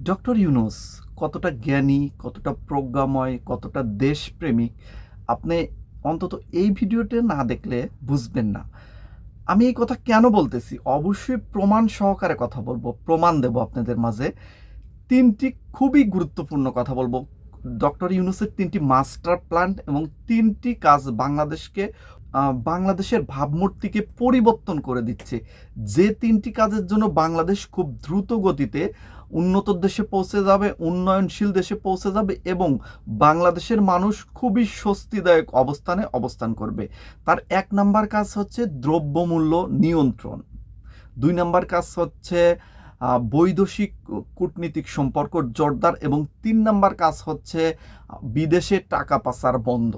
Doctor Yunus কতটা জ্ঞানী, কতটা প্রজ্ঞাময়, কতটা দেশপ্রেমিক, আপনি অন্তত এই ভিডিওতে না দেখলে বুঝবেন না। আমি এই কথা কেন বলতেছি? অবশ্যই প্রমাণ সহকারে কথা বলব, প্রমাণ দেব আপনাদের মাঝে। তিনটি খুবই গুরুত্বপূর্ণ কথা বলব। ডক্টর ইউনুসের তিনটি মাস্টার প্ল্যান এবং তিনটি কাজ বাংলাদেশকে বাংলাদেশের ভাবমূর্তিকে পরিবর্তন করে দিচ্ছে। যে তিনটি কাজের জন্য বাংলাদেশ খুব দ্রুত গতিতে উন্নত দেশে পৌঁছে যাবে, উন্নয়নশীল দেশে পৌঁছে যাবে এবং বাংলাদেশের মানুষ খুবই স্বস্তিদায়ক অবস্থানে অবস্থান করবে। তার এক নাম্বার কাজ হচ্ছে দ্রব্যমূল্য নিয়ন্ত্রণ। দুই নাম্বার কাজ হচ্ছে বৈদেশিক কূটনীতিক সম্পর্ক জোরদার এবং তিন নাম্বার কাজ হচ্ছে বিদেশে টাকা পাচার বন্ধ।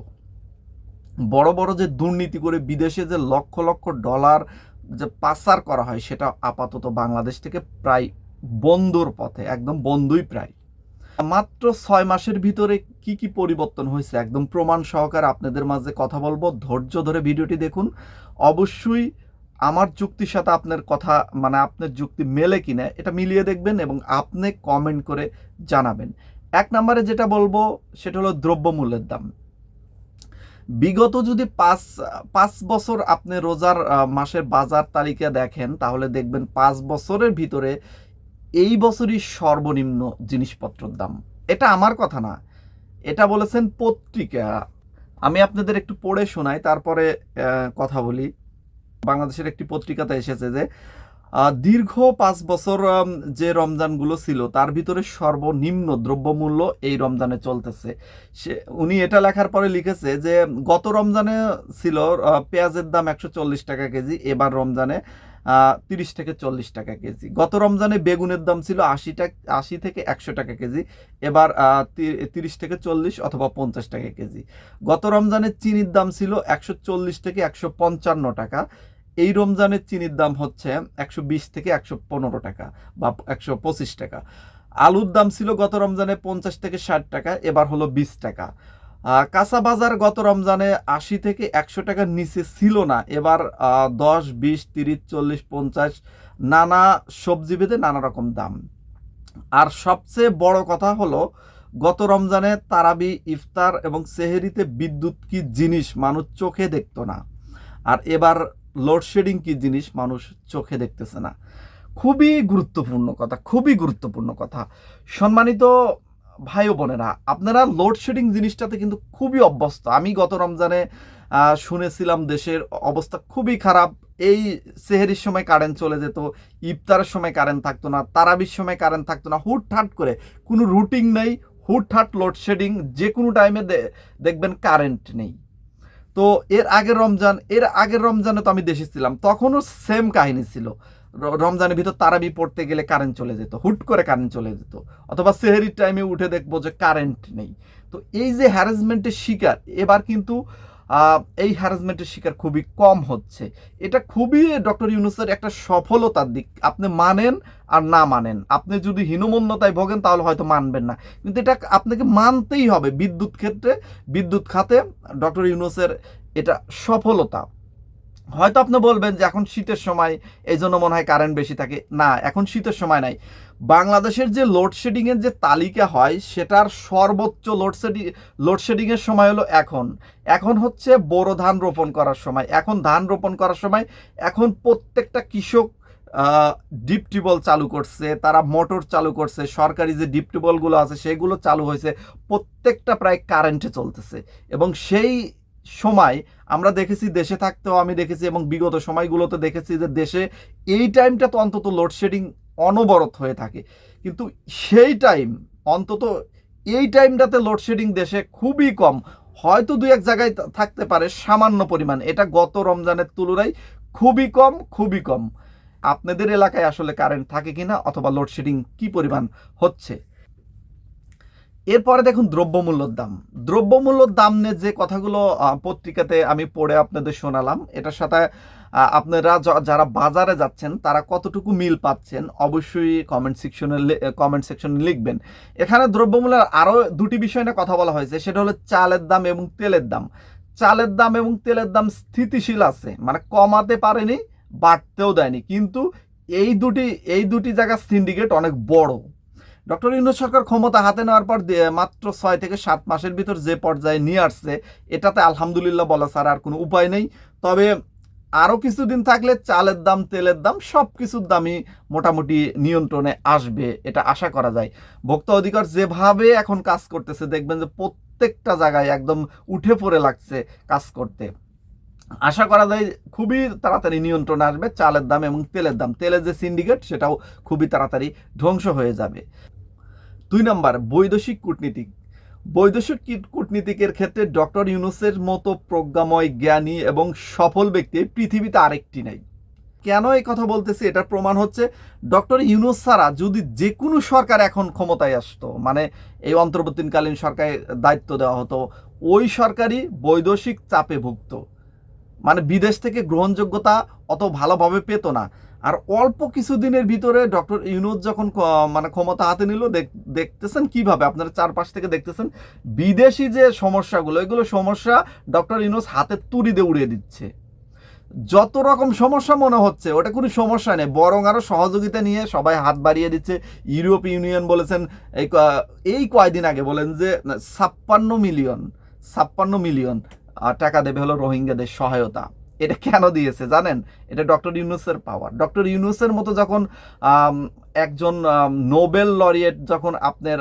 বড় বড় যে দুর্নীতি করে বিদেশে যে লক্ষ লক্ষ ডলার যে পাচার করা হয়, সেটা আপাতত বাংলাদেশ থেকে প্রায় বন্ধুর পথে, একদম বন্ধুই প্রায়। মাত্র ছয় মাসের ভিতরে কি কি পরিবর্তন হয়েছে একদম প্রমাণ সহকারে আপনাদের মাঝে কথা বলব। ধৈর্য ধরে ভিডিওটি দেখুন। অবশ্যই আমার যুক্তির সাথে আপনার কথা মানে আপনার যুক্তি মেলে কিনা, এটা মিলিয়ে দেখবেন এবং আপনি কমেন্ট করে জানাবেন। এক নম্বরে যেটা বলব, সেটা হলো দ্রব্যমূল্যের দাম। বিগত যদি পাঁচ পাঁচ বছর আপনি রোজার মাসের বাজার তালিকা দেখেন, তাহলে দেখবেন পাঁচ বছরের ভিতরে এই বছরই সর্বনিম্ন জিনিসপত্রের দাম। এটা আমার কথা না। এটা বলেছেন পত্রিকা। আমি আপনাদের একটু পড়ে শোনাই, তারপরে কথা বলি। বাংলাদেশের একটি পত্রিকাতে এসেছে যে দীর্ঘ পাঁচ বছর যে রমজানগুলো ছিল, তার ভিতরে সর্বনিম্ন দ্রব্যমূল্য এই রমজানে চলতেছে। সে, উনি এটা লেখার পরে লিখেছে যে, গত রমজানে ছিল পেঁয়াজের দাম একশো চল্লিশ টাকা কেজি, এবার রমজানে তিরিশ থেকে চল্লিশ টাকা কেজি। গত রমজানে বেগুনের দাম ছিল আশি টাকা, আশি থেকে একশো টাকা কেজি। এবার তিরিশ থেকে চল্লিশ অথবা পঞ্চাশ টাকা কেজি। গত রমজানে চিনির দাম ছিল একশো চল্লিশ থেকে একশো পঞ্চান্ন টাকা। এই রমজানের চিনির দাম হচ্ছে একশো বিশ থেকে একশো পনেরো টাকা বা একশো পঁচিশ টাকা। আলুর দাম ছিল গত রমজানে পঞ্চাশ থেকে ষাট টাকা, এবার হলো বিশ টাকা। কাঁচা বাজার গত রমজানে আশি থেকে একশো টাকার নিচে ছিল না। এবার দশ, বিশ, তিরিশ, চল্লিশ, পঞ্চাশ, নানা সবজি ভেদে নানা রকম দাম। আর সবচেয়ে বড় কথা হলো, গত রমজানে তারাবি, ইফতার এবং সেহেরিতে বিদ্যুৎ কি জিনিস মানুষ চোখে দেখতো না। আর এবার লোডশেডিং কি জিনিস মানুষ চোখে দেখতেছে না। খুবই গুরুত্বপূর্ণ কথা, খুবই গুরুত্বপূর্ণ কথা। সম্মানিত ভাই বোনেরা, আপনারা লোডশেডিং জিনিসটাতে কিন্তু খুবই অভ্যস্ত। আমি গত রমজানে শুনেছিলাম দেশের অবস্থা খুবই খারাপ। এই সেহেরির সময় কারেন্ট চলে যেত, ইফতারের সময় কারেন্ট থাকতো না, তারাবির সময় কারেন্ট থাকতো না। হুটহাট করে, কোনো রুটিন নেই, হুটহাট লোডশেডিং যে কোনো টাইমে দেখবেন কারেন্ট নেই। তো এর আগের রমজান, এর আগের রমজানে তো আমি দেশে ছিলাম, তখনও সেম কাহিনী ছিল। রমজানের ভিতর তারাবি পড়তে গেলে কারেন্ট চলে যেত। হুট করে কারেন্ট চলে যেত। অথবা সেহেরির টাইমে উঠে দেখব যে কারেন্ট নেই। তো এই যে হ্যারাসমেন্টের শিকার, এবার কিন্তু এই হ্যারাসমেন্টের শিকার খুবই কম হচ্ছে। এটা খুবই ডক্টর ইউনুসের একটা সফলতার দিক। আপনি মানেন আর না মানেন। আপনি যদি হীনমন্যতায় ভোগেন, তাহলে হয়তো মানবেন না। কিন্তু এটা আপনাকে মানতেই হবে। বিদ্যুৎ ক্ষেত্রে, বিদ্যুৎ খাতে ডক্টর ইউনুসের এটা সফলতা। হয়তো আপনি বলবেন যে এখন শীতের সময় এই জন্য মনে হয় কারেন্ট বেশি থাকে। না, এখন শীতের সময় নাই। বাংলাদেশের যে লোডশেডিং এর যে তালিকা হয়, সেটার সর্বোচ্চ লোডশেডিং লোডশেডিং এর সময় হলো এখন। এখন হচ্ছে বোরো ধান রোপণ করার সময়। এখন ধান রোপণ করার সময়, এখন প্রত্যেকটা কৃষক ডিপ টিউবওয়েল চালু করছে, তারা মোটর চালু করছে, সরকারি যে ডিপ টিউবওয়েলগুলো আছে, সেগুলো চালু হয়েছে, প্রত্যেকটা প্রায় কারেন্টে চলতেছে। এবং সেই সময় আমরা দেখেছি দেশে থাকতেও আমি দেখেছি এবং বিগত সময়গুলোতে দেখেছি যে দেশে এই টাইমটা তো অন্তত লোডশেডিং অনবরত হয়ে থাকে। কিন্তু সেই টাইম, অন্তত এই টাইমটাতে লোডশেডিং দেশে খুবই কম। হয়তো দু এক জায়গায় থাকতে পারে সামান্য পরিমাণ। এটা গত রমজানের তুলনায় খুবই কম খুবই কম। আপনাদের এলাকায় আসলে কারেন্ট থাকে কিনা অথবা লোডশেডিং কি পরিমাণ হচ্ছে? এরপরে দেখুন দ্রব্যমূল্যর দাম। দ্রব্যমূল্যর দাম নিয়ে যে কথাগুলো পত্রিকাতে আমি পড়ে আপনাদের শোনালাম, এটার সাথে আপনারা যারা বাজারে যাচ্ছেন, তারা কতটুকু মিল পাচ্ছেন, অবশ্যই কমেন্ট সেকশনে কমেন্ট সেকশনে লিখবেন। এখানে দ্রব্যমূল্যের আরও দুটি বিষয় নিয়ে কথা বলা হয়েছে, সেটা হলো চালের দাম এবং তেলের দাম। চালের দাম এবং তেলের দাম স্থিতিশীল আছে মানে কমাতে পারেনি, বাড়তেও দেয়নি। কিন্তু এই দুটি এই দুটি জায়গার সিন্ডিকেট অনেক বড়। ডক্টর ইউনুস সরকার ক্ষমতা হাতে নেওয়ার পর মাত্র ছয় থেকে সাত মাসের ভিতর যে পর্যায়ে নিয়ে আসছে, এটাতে আলহামদুলিল্লাহ বলা ছাড়া আর কোনো উপায় নেই। তবে আরও কিছুদিন থাকলে চালের দাম, তেলের দাম সব কিছুর দামই মোটামুটি নিয়ন্ত্রণে আসবে, এটা আশা করা যায়। ভোক্তা অধিকার যেভাবে এখন কাজ করতেছে, দেখবেন যে প্রত্যেকটা জায়গায় একদম উঠে পড়ে লাগছে কাজ করতে। আশা করা যায় খুবই তাড়াতাড়ি নিয়ন্ত্রণে আসবে চালের দাম এবং তেলের দাম। তেলের যে সিন্ডিকেট সেটাও খুবই তাড়াতাড়ি ধ্বংস হয়ে যাবে। দুই নম্বর, বৈদেশিক কূটনীতিক। বৈদেশিক কীট- কূটনীতিকের ক্ষেত্রে ডক্টর ইউনুসের মতো প্রজ্ঞাময়, জ্ঞানী এবং সফল ব্যক্তি পৃথিবীতে আরেকটি নাই। কেন এই কথা বলতেছি? এটার প্রমাণ হচ্ছে ডক্টর ইউনুস ছাড়া যদি যে কোনো সরকার এখন ক্ষমতায় আসতো মানে এই অন্তর্বর্তীকালীন সরকারের দায়িত্ব দেওয়া হতো, ওই সরকারই বৈদেশিক চাপে ভুগত। মানে বিদেশ থেকে গ্রহণযোগ্যতা অত ভালোভাবে পেত না। আর অল্প কিছুদিনের ভিতরে ডক্টর ইউনুস যখন মানে ক্ষমতা হাতে নিল, দেখ- দেখতেছেন কীভাবে? আপনারা চারপাশ থেকে দেখতেছেন বিদেশি যে সমস্যাগুলো, এগুলো সমস্যা ডক্টর ইউনুস হাতে তুড়ি দিয়ে উড়িয়ে দিচ্ছে। যত রকম সমস্যা মনে হচ্ছে, ওটা কোনো সমস্যা নেই, বরং আরও সহযোগিতা নিয়ে সবাই হাত বাড়িয়ে দিচ্ছে। ইউরোপ ইউনিয়ন বলেছেন, এই এই কয়দিন আগে বলেন যে, ছাপ্পান্ন মিলিয়ন ছাপ্পান্ন মিলিয়ন টাকা দেবে হলো রোহিঙ্গাদের সহায়তা। এটা কেন দিয়েছে জানেন? এটা ডক্টর ইউনুসের পাওয়ার ডক্টর ইউনুসের মতো যখন একজন নোবেল লরিয়েট যখন আপনার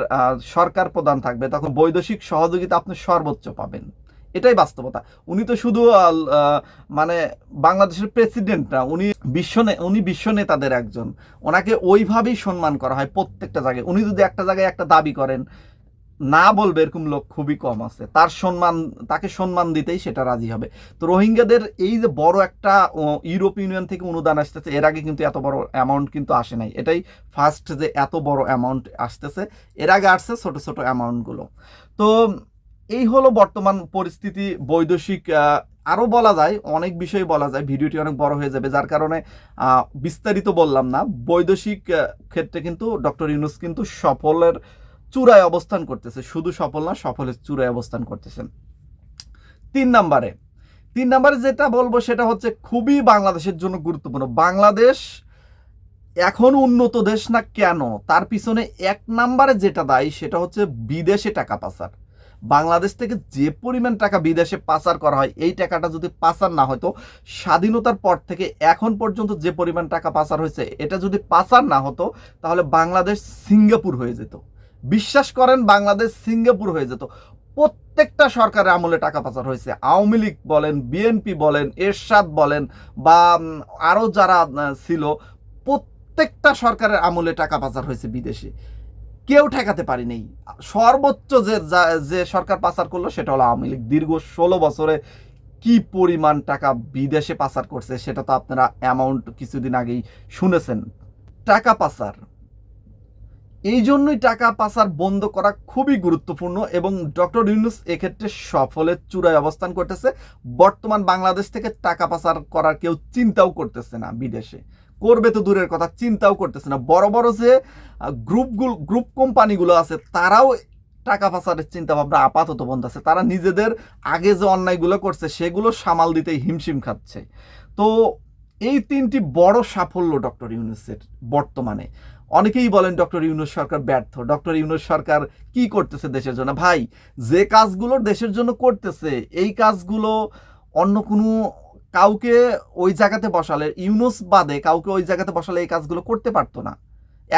সরকার প্রধান থাকবে, তখন বৈদেশিক সহযোগিতা আপনি সর্বোচ্চ পাবেন। এটাই বাস্তবতা। উনি তো শুধু মানে বাংলাদেশের প্রেসিডেন্ট না, উনি বিশ্ব উনি বিশ্ব নেতাদের একজন। ওনাকে ওইভাবেই সম্মান করা হয় প্রত্যেকটা জায়গায়। উনি যদি একটা জায়গায় একটা দাবি করেন না বলবে এরকম লোক খুবই কম আছে। তার সম্মান, তাকে সম্মান দিতেই সেটা রাজি হবে। তো রোহিঙ্গাদের এই যে বড় একটা ইউরোপ ইউনিয়ন থেকে অনুদান আসতেছে, এর আগে কিন্তু এত বড় অ্যামাউন্ট কিন্তু আসে নাই। এটাই ফার্স্ট যে এত বড় অ্যামাউন্ট আসতেছে, এর আগে আসছে ছোট ছোট অ্যামাউন্টগুলো তো এই হলো বর্তমান পরিস্থিতি, বৈদেশিক আরও বলা যায়, অনেক বিষয় বলা যায়, ভিডিওটি অনেক বড় হয়ে যাবে, যার কারণে বিস্তারিত বললাম না। বৈদেশিক ক্ষেত্রে কিন্তু ডক্টর ইউনুস কিন্তু সফলের চূড়ায় অবস্থান করতেছে। শুধু সফল না সফলের চূড়ায় অবস্থান করতেছেন তিন নম্বরে। তিন নম্বরে যেটা বলব সেটা হচ্ছে খুবই বাংলাদেশের জন্য গুরুত্বপূর্ণ। বাংলাদেশ এখন উন্নত দেশ না কেন? তার পিছনে এক নাম্বারে যেটা দায়ী সেটা হচ্ছে বিদেশে টাকা পাচার। বাংলাদেশ থেকে যে পরিমাণ টাকা বিদেশে পাচার করা হয়, এই টাকাটা যদি পাচার না হতো, স্বাধীনতার পর থেকে এখন পর্যন্ত যে পরিমাণ টাকা পাচার হয়েছে, এটা যদি পাচার না হতো, তাহলে বাংলাদেশ সিঙ্গাপুর হয়ে যেত। বিশ্বাস করেন বাংলাদেশ সিঙ্গাপুর হয়ে যেত। প্রত্যেকটা সরকারের আমলে টাকা পাচার হয়েছে। আওয়ামী লীগ বলেন, বিএনপি বলেন, এরশাদ বলেন বা আরও যারা ছিল, প্রত্যেকটা সরকারের আমলে টাকা পাচার হয়েছে বিদেশে। কেউ ঠেকাতে পারেনি সর্বোচ্চ যে, যা- যে সরকার পাচার করল সেটা হলো আওয়ামী লীগ। দীর্ঘ ষোলো বছরে কি পরিমাণ টাকা বিদেশে পাচার করছে সেটা তো আপনারা অ্যামাউন্ট কিছুদিন আগেই শুনেছেন। টাকা পাচার। এই জন্যই টাকা পাচার বন্ধ করা খুবই গুরুত্বপূর্ণ এবং ডক্টর ইউনুস এক্ষেত্রে সফলের চূড়ায় অবস্থান করতেছে। বর্তমান বাংলাদেশ থেকে টাকা পাচার করার কেউ চিন্তাও করতেছে না বিদেশে। করবে তো দূরের কথা, চিন্তাও করতেছে না। বড় বড় যে গ্রুপগুলো, গ্রুপ কোম্পানিগুলো আছে, তারাও টাকা পাচারের চিন্তা ভাবনা আপাতত বন্ধ আছে। তারা নিজেদের আগে যে অন্যায়গুলো করছে, সেগুলো সামাল দিতেই হিমশিম খাচ্ছে। তো এই তিনটি বড় সাফল্য ডক্টর ইউনুসের বর্তমানে। অনেকেই বলেন ডক্টর ইউনুস সরকার ব্যর্থ। ডক্টর ইউনুস সরকার কি করতেছে দেশের জন্য? ভাই, যে কাজগুলো দেশের জন্য করতেছে, এই কাজগুলো অন্য কোনো কাউকে ওই জায়গাতে বসালে, ইউনুস বাদে কাউকে ওই জায়গাতে বসালে এই কাজগুলো করতে পারতো না।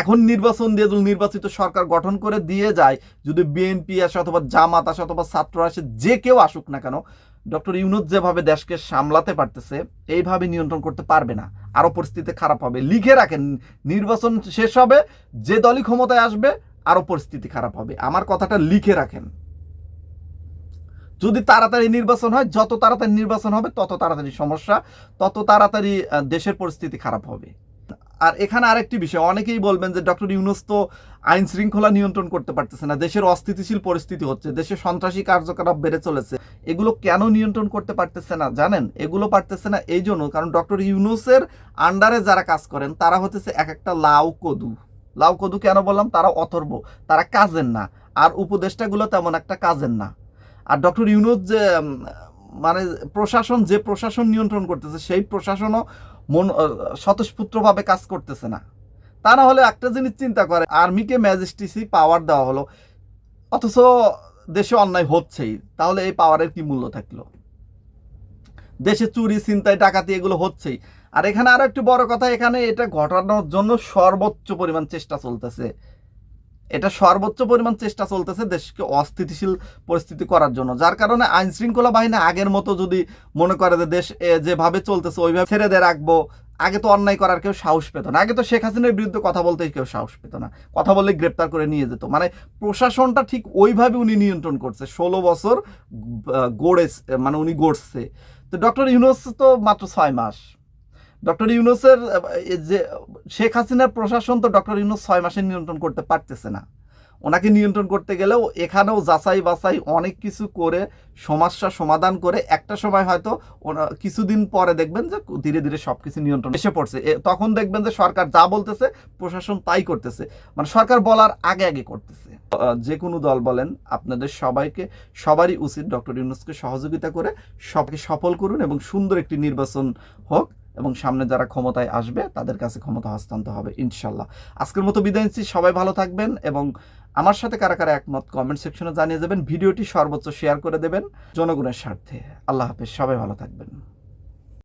এখন নির্বাচন দিয়ে যদি নির্বাচিত সরকার গঠন করে দিয়ে যায়, যদি বিএনপি আসে অথবা জামাত আসে অথবা ছাত্র আসে, যে কেউ আসুক না কেন, ডক্টর ইউনুস যেভাবে দেশকে সামলাতে পারতেছে, এইভাবে নিয়ন্ত্রণ করতে পারবে না। আরও পরিস্থিতি খারাপ হবে। লিখে রাখেন, নির্বাচন শেষ হবে, যে দলই ক্ষমতায় আসবে, আরও পরিস্থিতি খারাপ হবে। আমার কথাটা লিখে রাখেন। যদি তাড়াতাড়ি নির্বাচন হয়, যত তাড়াতাড়ি নির্বাচন হবে, তত তাড়াতাড়ি সমস্যা, তত তাড়াতাড়ি দেশের পরিস্থিতি খারাপ হবে। আর এখানে আরেকটি বিষয়, অনেকেই বলবেন যে ডক্টর ইউনুস তো আইন শৃঙ্খলা নিয়ন্ত্রণ করতে পারতেছে না। দেশের অস্থিতিশীল পরিস্থিতি হচ্ছে দেশে সন্ত্রাসী কার্যকলাপ বেড়ে চলেছে। এগুলো কেন নিয়ন্ত্রণ করতে পারতেছে না, জানেন? এগুলো পারতেছে না এই জন্য কারণ ডক্টর ইউনুসের আন্ডারে যারা কাজ করেন, তারা হতেছে এক একটা লাউ কদু। লাউ কদু কেন বললাম? তারা অথর্ব, তারা কাজের না। আর উপদেষ্টাগুলো তেমন একটা কাজের না। আর ডক্টর ইউনুস যে মানে প্রশাসন, যে প্রশাসন নিয়ন্ত্রণ করতেছে, সেই প্রশাসনও মন স্বতঃস্ফূর্তভাবে কাজ করতেছে না। তা না হলে একটা জিনিস চিন্তা করে, আর্মিকে ম্যাজিস্ট্রেসি পাওয়ার দেওয়া হলো। অথচ দেশে অন্যায় হচ্ছেই, তাহলে এই পাওয়ারের কি মূল্য থাকল? দেশে চুরি চিন্তায় ডাকাতি এগুলো হচ্ছেই। আর এখানে আরও একটু বড় কথা, এখানে এটা ঘটানোর জন্য সর্বোচ্চ পরিমাণ চেষ্টা চলতেছে। এটা সর্বোচ্চ পরিমাণ চেষ্টা চলতেছে দেশকে অস্থিতিশীল পরিস্থিতি করার জন্য। যার কারণে আইন শৃঙ্খলা বাহিনী আগের মতো যদি মনে করে যে দেশ যেভাবে চলতেছে ওইভাবে ছেড়ে দিয়ে রাখব, আগে তো অন্যায় করার কেউ সাহস পেত না। আগে তো শেখ হাসিনার বিরুদ্ধে কথা বলতে কেউ সাহস পেত না। কথা বললে গ্রেপ্তার করে নিয়ে যেত। মানে প্রশাসনটা ঠিক ওইভাবে উনি নিয়ন্ত্রণ করছে। ষোলো বছর গড়ে মানে উনি গড়ছে। তো ডক্টর ইউনুস তো মাত্র ছয় মাস। ডক্টর ইউনুসের যে শেখ হাসিনার প্রশাসন তো ডক্টর ইউনুস ছয় মাসে নিয়ন্ত্রণ করতে পারতেছে না। ওনাকে নিয়ন্ত্রণ করতে গেলেও এখানেও যাচাই বাছাই অনেক কিছু করে সমস্যা সমাধান করে একটা সময় হয়তো কিছুদিন পরে দেখবেন যে ধীরে ধীরে সবকিছু নিয়ন্ত্রণ এসে পড়ছে। তখন দেখবেন যে সরকার যা বলতেছে প্রশাসন তাই করতেছে। মানে সরকার বলার আগে আগে করতেছে। যে কোনো দল বলেন, আপনাদের সবাইকে, সবারই উচিত ডক্টর ইউনুসকে সহযোগিতা করে সবকে সফল করুন এবং সুন্দর একটি নির্বাচন হোক। এবং সামনে যারা ক্ষমতায় আসবে, তাদের কাছে ক্ষমতা হস্তান্তর হবে, ইনশাল্লাহ। আজকের মতো বিদায় নিচ্ছি, সবাই ভালো থাকবেন এবং আমার সাথে কারা কারা একমত কমেন্ট সেকশনে জানিয়ে দেবেন, ভিডিওটি সর্বোচ্চ শেয়ার করে দেবেন জনগণের স্বার্থে। আল্লাহ হাফেজ, সবাই ভালো থাকবেন।